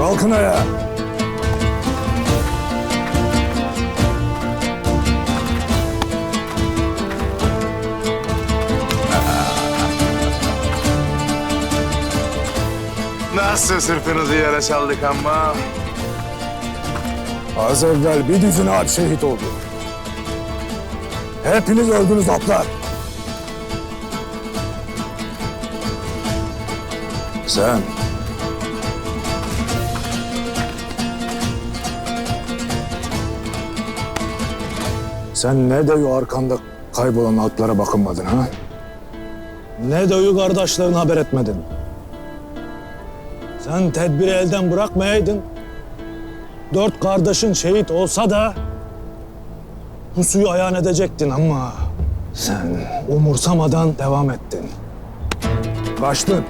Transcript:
Kalkın ayağa. Nasıl sırtınızı yere çaldık ama? Az evvel bir düzine at şehit oldu. Hepiniz öldünüz atlar. Sen... Sen ne de arkanda kaybolan atlara bakınmadın ha? Ne de o kardeşlerine haber etmedin. Sen tedbiri elden bırakmayaydın. Dört kardeşin şehit olsa da bu suyu ayağın edecektin ama sen umursamadan devam ettin. Kaçtın.